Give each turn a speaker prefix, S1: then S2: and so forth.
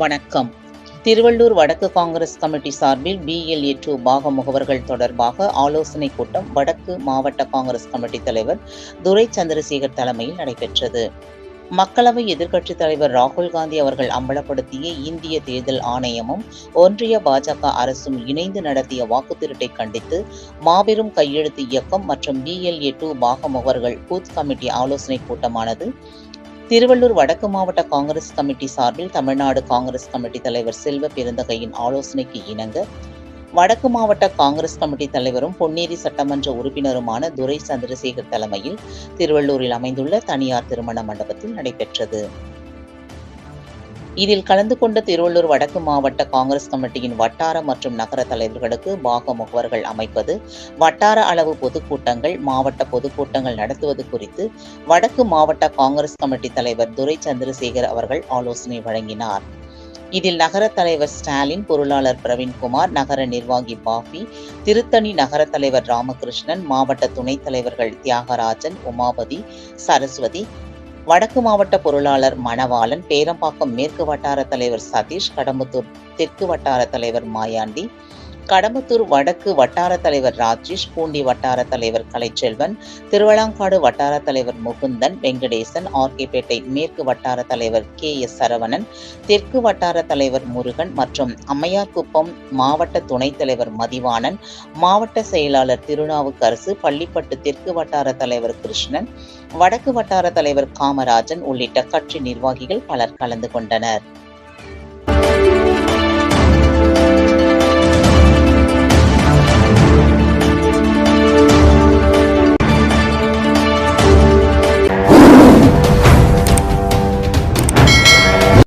S1: வணக்கம். திருவள்ளூர் வடக்கு காங்கிரஸ் கமிட்டி சார்பில் பிஎல்ஏ டூ பாக முகவர்கள் தொடர்பாக ஆலோசனை கூட்டம் வடக்கு மாவட்ட காங்கிரஸ் கமிட்டி தலைவர் துரை சந்திரசேகர் தலைமையில் நடைபெற்றது. மக்களவை எதிர்க்கட்சித் தலைவர் ராகுல் காந்தி அவர்கள் அம்பலப்படுத்திய இந்திய தேர்தல் ஆணையமும் ஒன்றிய பாஜக அரசும் இணைந்து நடத்திய வாக்குத்திருட்டை கண்டித்து மாபெரும் கையெழுத்து இயக்கம் மற்றும் பிஎல்ஏ டூ பாக முகவர்கள் பூத் கமிட்டி ஆலோசனை கூட்டமானது திருவள்ளூர் வடக்கு மாவட்ட காங்கிரஸ் கமிட்டி சார்பில் தமிழ்நாடு காங்கிரஸ் கமிட்டி தலைவர் செல்வ பெருந்தகையின் ஆலோசனைக்கு இணங்க வடக்கு மாவட்ட காங்கிரஸ் கமிட்டி தலைவரும் பொன்னேரி சட்டமன்ற உறுப்பினருமான துரை சந்திரசேகர் தலைமையில் திருவள்ளூரில் அமைந்துள்ள தனியார் திருமண மண்டபத்தில் நடைபெற்றது. இதில் கலந்து கொண்ட திருவள்ளூர் வடக்கு மாவட்ட காங்கிரஸ் கமிட்டியின் வட்டார மற்றும் நகர தலைவர்களுக்கு பாக முகவர்கள் அமைப்பது வட்டார அளவு பொதுக்கூட்டங்கள் மாவட்ட பொதுக்கூட்டங்கள் நடத்துவது குறித்து வடக்கு மாவட்ட காங்கிரஸ் கமிட்டி தலைவர் துரை சந்திரசேகர் அவர்கள் ஆலோசனை வழங்கினார். இதில் நகர தலைவர் ஸ்டாலின் பொருளாளர் பிரவீன்குமார் நகர நிர்வாகி பாபி திருத்தணி நகர தலைவர் ராமகிருஷ்ணன் மாவட்ட துணைத் தலைவர்கள் தியாகராஜன் உமாபதி சரஸ்வதி வடக்கு மாவட்ட பொருளாளர் மணவாளன் பேரம்பாக்கம் மேற்கு வட்டார தலைவர் சதீஷ் கடம்புத்தூர் தெற்கு வட்டார தலைவர் மாயாண்டி கடம்பத்தூர் வடக்கு வட்டார தலைவர் ராஜேஷ் பூண்டி வட்டார தலைவர் கலைச்செல்வன் திருவளாங்காடு வட்டார தலைவர் முகுந்தன் வெங்கடேசன் ஆர்கேபேட்டை மேற்கு வட்டார தலைவர் கே எஸ் சரவணன் தெற்கு வட்டார தலைவர் முருகன் மற்றும் அம்மையார்குப்பம் மாவட்ட துணைத் தலைவர் மதிவாணன் மாவட்ட செயலாளர் திருநாவுக்கரசு பள்ளிப்பட்டு தெற்கு வட்டார தலைவர் கிருஷ்ணன் வடக்கு வட்டார தலைவர் காமராஜன் உள்ளிட்ட கட்சி நிர்வாகிகள் பலர் கலந்து கொண்டனர்.